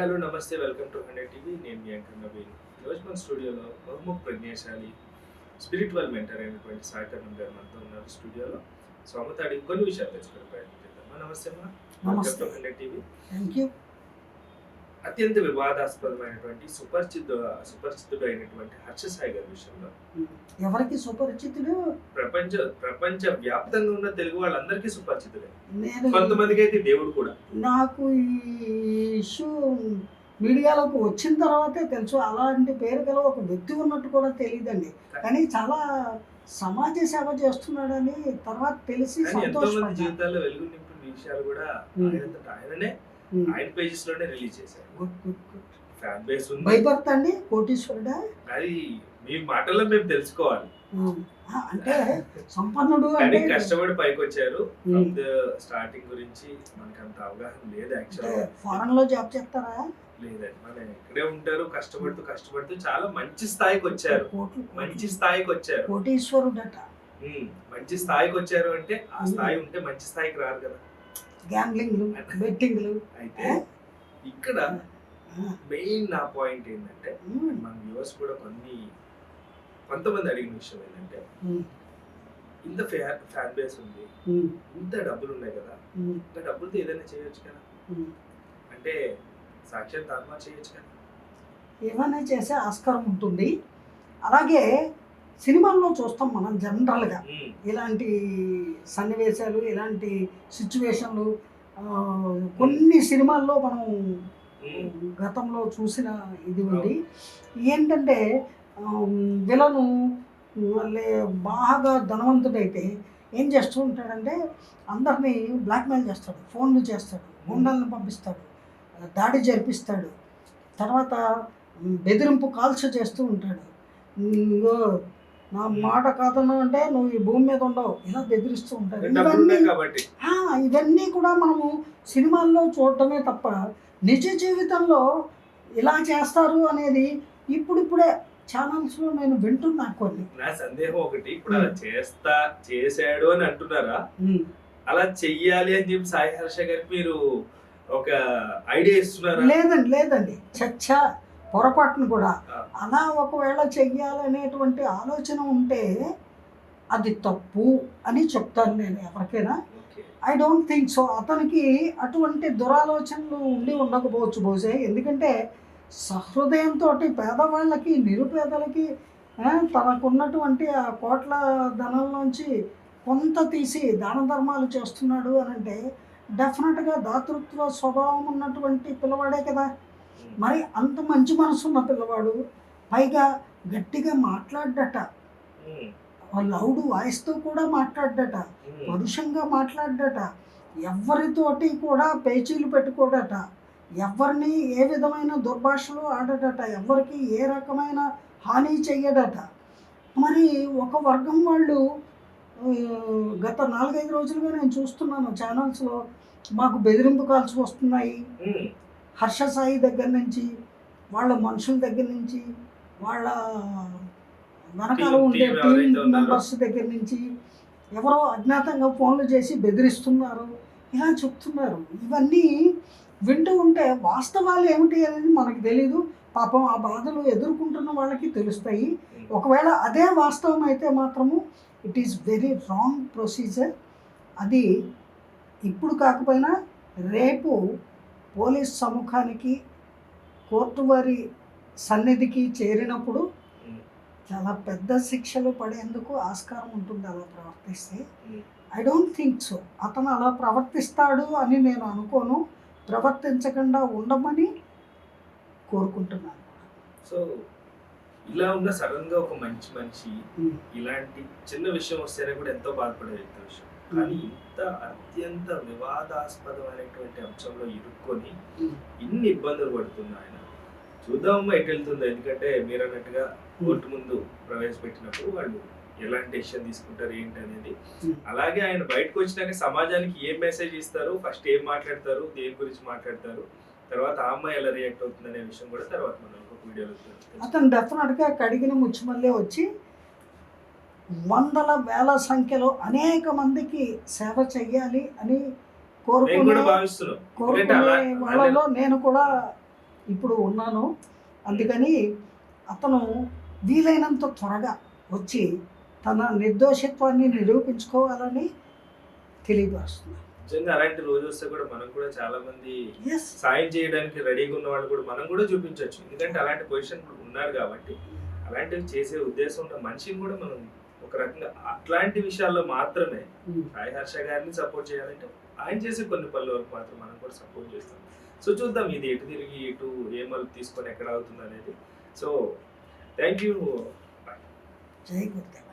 Hello నమస్తే welcome to hundred TV. నేను మీ anchor Naveen. ఈరోజు మన స్టూడియోలో బహుముఖ ప్రజ్ఞాశాలి స్పిరిచువల్ మెంటర్ అయినటువంటి సాకరణం గారు మనతో ఉన్నారు స్టూడియోలో. సో అమ్మతో అడిగి కొన్ని విషయాలు తెలుసుకునే ప్రయత్నం చేద్దాం నమస్తే అమ్మా. Welcome to hundred TV. Thank you అత్యంత వివాదాస్పదమైనటువంటి సుపరిచితు సుపరిచితుడు అయినటువంటి హర్ష సాయి గారి విషయంలో. ఎవరికి సుపరిచితుడు? ప్రపంచ ప్రపంచ వ్యాప్తంగా ఉన్న తెలుగు వాళ్ళందరికీ సుపరిచితుడే. నేను కొంతమందికి అయితే దేవుడు కూడా. నాకు ఈ ఇష్యూ మీడియాలోకి వచ్చిన తర్వాతే తెలుసు. అలాంటి పేరు గల ఒక వ్యక్తి ఉన్నట్టు కూడా తెలియదండి. కానీ చాలా సమాజ సేవ చేస్తున్నాడని తర్వాత తెలిసి సంతోషపడ్డా. జీవితాల్లో వెలుగు నింపిన విషయాలు కూడా ఆయననే. ఉమ్. ఆయన పేజెస్లోనే రిలీజ్ చేశారు. Good, good, good. Fan base ఉంది. బై బర్త్ అండి కోటీశ్వరుడా? అది మీ మాటల్లో మేము తెలుసుకోవాలి. ఆ, అంటే సంపన్నుడు అంటే కష్టపడి పైకి వచ్చారు Hmm. స్టార్టింగ్ గురించి మనకి అంత అవగాహన లేదు యాక్చువల్ ఫారెన్లో జాబ్ చేస్తారా? లేదండి. మన ఇక్కడే ఉంటారు. కష్టపడుతూ కష్టపడుతూ చాలా మంచి స్థాయికి వచ్చారు. మంచి స్థాయికి వచ్చారు. కోటీశ్వరుడట. Hmm. మంచి స్థాయికి వచ్చారు అంటే ఆ Hmm. స్థాయి ఉంటే మంచి స్థాయికి రారు కదా. గ్యాంబ్లింగ్లు బెట్టింగ్లు. అయితే ఇక్కడ మెయిన్ నా పాయింట్ ఏంటంటే మన వ్యూవర్స్ కూడా కొన్ని కొంతమంది అడిగిన విషయం ఏంటంటే ఇంత ఫ్యాన్ ఫ్యాన్ బేస్ ఉంది ఇంత డబ్బులు ఉన్నాయి కదా ఇంత డబ్బులతో ఏదైనా చేయొచ్చు కదా? అంటే సాక్షాత్ ఆత్మ చేయొచ్చు కదా? ఏమైనా చేసే ఆస్కారం ఉంటుంది. అలాగే సినిమాల్లో చూస్తాం మనం జనరల్గా. ఇలాంటి సన్నివేశాలు ఇలాంటి సిచ్యువేషన్లు కొన్ని సినిమాల్లో మనం గతంలో చూసిన ఇది ఉంది. ఏంటంటే విలను బాగా ధనవంతుడైతే ఏం చేస్తూ ఉంటాడంటే అందరినీ బ్లాక్మెయిల్ చేస్తాడు ఫోన్లు చేస్తాడు గుండాలను పంపిస్తాడు దాడి జరిపిస్తాడు. తర్వాత బెదిరింపు కాల్స్ చేస్తూ ఉంటాడు. నా మాట కాదన్నా అంటే నువ్వు ఈ భూమి మీద ఉండవు. ఇలా బెదిరిస్తూ డబ్బులు ఇవన్నీ ఉన్నాయి కాబట్టి. ఆ, ఇవన్నీ కూడా మనము సినిమాల్లో చూడటమే తప్ప నిజ జీవితంలో ఇలా చేస్తారు అనేది ఇప్పుడిప్పుడే ఛానల్స్లో నేను వింటున్నాను కొన్ని. నా సందేహం ఒకటి ఇప్పుడు అలా చేస్తా చేశాడు అని అంటున్నారా. అలా చెయ్యాలి అని చెప్పి సాయి హర్ష గారికి మీరు ఒక ఐడియా ఇస్తున్నారా? లేదండి లేదండి. చచ్చ పొరపాటును కూడా. అలా ఒకవేళ చెయ్యాలనేటువంటి ఆలోచన ఉంటే అది తప్పు అని చెప్తాను నేను ఎవరికైనా. ఐ డోంట్ థింక్ సో అతనికి అటువంటి దురాలోచనలు ఉండి ఉండకపోవచ్చు బహుశా. ఎందుకంటే సహృదయంతో పేదవాళ్ళకి నిరుపేదలకి తనకున్నటువంటి ఆ కోట్ల ధనంలోంచి కొంత తీసి దాన ధర్మాలు చేస్తున్నాడు అని అంటే డెఫినెట్గా దాతృత్వ స్వభావం ఉన్నటువంటి పిల్లవాడే కదా. మరి అంత మంచి మనసు ఉన్న పిల్లవాడు పైగా గట్టిగా మాట్లాడ్డట. ఉమ్, లౌడ్ వాయిస్తో కూడా మాట్లాడ్డట. ఉమ్. పరుషంగా మాట్లాడ్డట. ఎవరితోటి కూడా పేచీలు పెట్టుకోడట. ఎవరిని ఏ విధమైన దుర్భాషలు ఆడడట ఎవరికి ఏ రకమైన హాని చెయ్యడట. మరి ఒక వర్గం వాళ్ళు గత నాలుగైదు రోజులుగా నేను చూస్తున్నాను ఛానల్స్లో మాకు బెదిరింపు కాల్స్ వస్తున్నాయి. ఉమ్, హర్ష సాయి దగ్గర నుంచి వాళ్ళ మనుషుల దగ్గర నుంచి వాళ్ళ వెనకాల ఉండే టీం. మెంబర్స్ దగ్గర నుంచి ఎవరో అజ్ఞాతంగా ఫోన్లు చేసి బెదిరిస్తున్నారు ఇలా చెప్తున్నారు ఇవన్నీ వింటూ ఉంటే వాస్తవాలు ఏమిటి అనేది మనకు తెలియదు పాపం ఆ బాధలు ఎదుర్కొంటున్న వాళ్ళకి తెలుస్తాయి. ఒకవేళ అదే వాస్తవం అయితే మాత్రము it is very wrong procedure అది ఇప్పుడు కాకపోయినా రేపు పోలీస్ సముఖానికి కోర్టు వారి సన్నిధికి చేరినప్పుడు చాలా పెద్ద శిక్షలు పడేందుకు ఆస్కారం ఉంటుంది అలా ప్రవర్తిస్తే. ఐ డోంట్ థింక్ సో అతను అలా ప్రవర్తిస్తాడు అని నేను అనుకోను. ప్రవర్తించకుండా ఉండమని కోరుకుంటున్నాను. సో ఇలా ఉన్న సడన్గా ఒక మంచి మనిషి ఉమ్. ఇలాంటి చిన్న విషయం వస్తేనే కూడా ఎంతో బాధపడే వ్యక్తి విషయం. కానీ ఇంత అత్యంత వివాదాస్పదమైనటువంటి అంశంలో ఇరుక్కొని. ఇన్ని ఇబ్బందులు పడుతున్న ఆయన చూద్దామమ్మా ఎటు వెళ్తుందో ఎందుకంటే మీరు అన్నట్టుగా కోర్టు ముందు ప్రవేశపెట్టినప్పుడు వాళ్ళు ఎలాంటి డెసిషన్ తీసుకుంటారు ఏంటి అనేది. అలాగే ఆయన బయటకు వచ్చినాక సమాజానికి ఏం మెసేజ్ ఇస్తారు ఫస్ట్ ఏం మాట్లాడతారు దేని గురించి మాట్లాడతారు తర్వాత ఆ అమ్మాయి ఎలా రియాక్ట్ అవుతుంది అనే విషయం కూడా తర్వాత మనం ఒక వీడియోలో. అతను డెఫినెట్గా కడిగిన ముచ్చుమల్లే వచ్చి వందల వేల సంఖ్యలో అనేక మందికి సేవ చెయ్యాలి అని కోరుకునే వాళ్ళలో నేను కూడా ఇప్పుడు ఉన్నాను. అందుకని అతను వీలైనంత త్వరగా వచ్చి తన నిర్దోషిత్వాన్ని నిరూపించుకోవాలని తెలియపరుస్తున్నాను. నిజంగా అలాంటి రోజు వస్తే కూడా మనం కూడా చాలా మంది సాయం చేయడానికి రెడీగా ఉన్న వాళ్ళు కూడా మనం కూడా చూపించవచ్చు. ఎందుకంటే అలాంటి పొజిషన్ ఉన్నారు కాబట్టి అలాంటివి చేసే ఉద్దేశం ఉన్న మనిషిని కూడా మనం ఒక రకంగా అట్లాంటి విషయాల్లో మాత్రమే సాయి హర్ష గారిని సపోర్ట్ చేయాలంటే ఆయన చేసే కొన్ని పనుల వరకు మాత్రం మనం కూడా సపోర్ట్ చేస్తాం. సో చూద్దాం ఇది ఎటు తిరిగి ఇటు ఏ మలుపు తీసుకొని ఎక్కడ అవుతుంది అనేది. సో థ్యాంక్ యూ జై గురుదేవ.